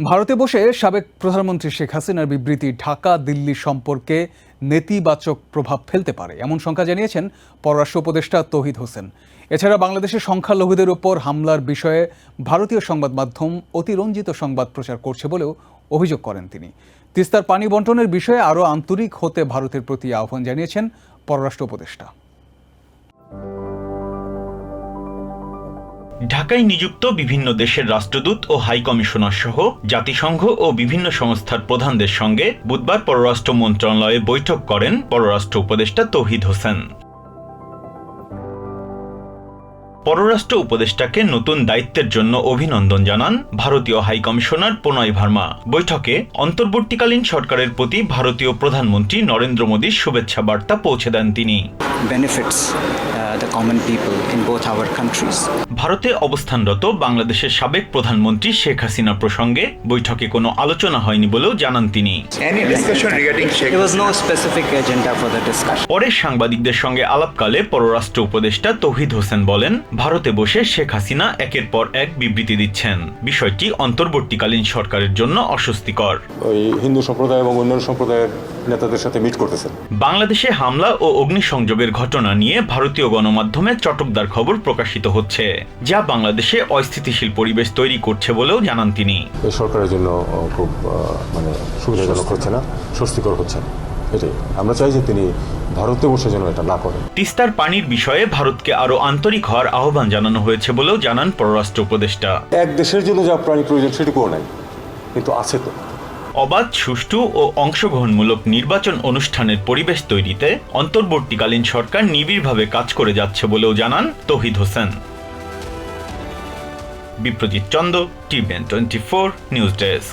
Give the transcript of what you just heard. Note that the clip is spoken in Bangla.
ভারতে বসে সাবেক প্রধানমন্ত্রী শেখ হাসিনার বিবৃতি, ঢাকা দিল্লি সম্পর্কে নেতিবাচক প্রভাব ফেলতে পারে, এমন শঙ্কা জানিয়েছেন পররাষ্ট্র উপদেষ্টা তহিদ হোসেন। এছাড়া বাংলাদেশের সংখ্যালঘুদের ওপর হামলার বিষয়ে ভারতীয় সংবাদ মাধ্যম অতিরঞ্জিত সংবাদ প্রচার করছে বলেও অভিযোগ করেন তিনি। তিস্তার পানি বন্টনের বিষয়ে আরও আন্তরিক হতে ভারতের প্রতি আহ্বান জানিয়েছেন পররাষ্ট্র উপদেষ্টা। ঢাকায় নিযুক্ত বিভিন্ন দেশের রাষ্ট্রদূত ও হাই কমিশনার সহ জাতিসংঘ ও বিভিন্ন সংস্থার প্রধানদের সঙ্গে বুধবার পররাষ্ট্র মন্ত্রণালয়ে বৈঠক করেন পররাষ্ট্র উপদেষ্টা তৌহিদ হোসেন। পররাষ্ট্র উপদেষ্টাকে নতুন দায়িত্বের জন্য অভিনন্দন জানান ভারতীয় হাই কমিশনার প্রণয় ভার্মা বৈঠকে অন্তর্বর্তীকালীন সরকারের প্রতি ভারতীয় প্রধানমন্ত্রী নরেন্দ্র মোদীর শুভেচ্ছা বার্তা পৌঁছে দেন তিনি uh. ভারতে অবস্থানরত বাংলাদেশের সাবেক প্রধানমন্ত্রী শেখ হাসিনা প্রসঙ্গে বৈঠকে কোনো আলোচনা হয়নি বলেও জানান তিনি. পরে সাংবাদিকদের সঙ্গে আলাপকালে পররাষ্ট্র উপদেষ্টা তৌহিদ হোসেন বলেন ভারতে বসে শেখ হাসিনা একের পর এক বিবৃতি দিচ্ছেন। বিষয়টি অন্তর্বর্তীকালীন সরকারের জন্য অস্বস্তিকর। ওই হিন্দু সম্প্রদায় এবং অন্যান্য সম্প্রদায়ের নেতাদের সাথে মিট করতেছেন। বাংলাদেশে হামলা ও অগ্নিসংযোগের ঘটনা নিয়ে ভারতীয় গণমাধ্যমে চটকদার খবর প্রকাশিত হচ্ছে যা বাংলাদেশে অস্থিতিশীল পরিবেশ তৈরি করছে বলেও জানান তিনি। সরকারের জন্য খুব মানে সুবিধাজনক হচ্ছে না স্বস্তিকর হচ্ছে না। এটাই আমরা চাই যে তিনি ভারতে বসে যেন এটা না করেন। তিস্তার পানির বিষয়ে ভারতকে আরও আন্তরিক হওয়ার আহ্বান জানানো হয়েছে বলেও জানান পররাষ্ট্র উপদেষ্টা। এক দেশের জন্য যা প্রাণী প্রয়োজন সেটুকুও নাই কিন্তু আছে তো। অবাধ সুষ্ঠু ও অংশগ্রহণমূলক নির্বাচন অনুষ্ঠানের পরিবেশ তৈরিতে অন্তর্বর্তীকালীন সরকার নিবিড়ভাবে কাজ করে যাচ্ছে বলেও জানান Tohid Hossain. Biprajit Chanda TVN twenty four news desk.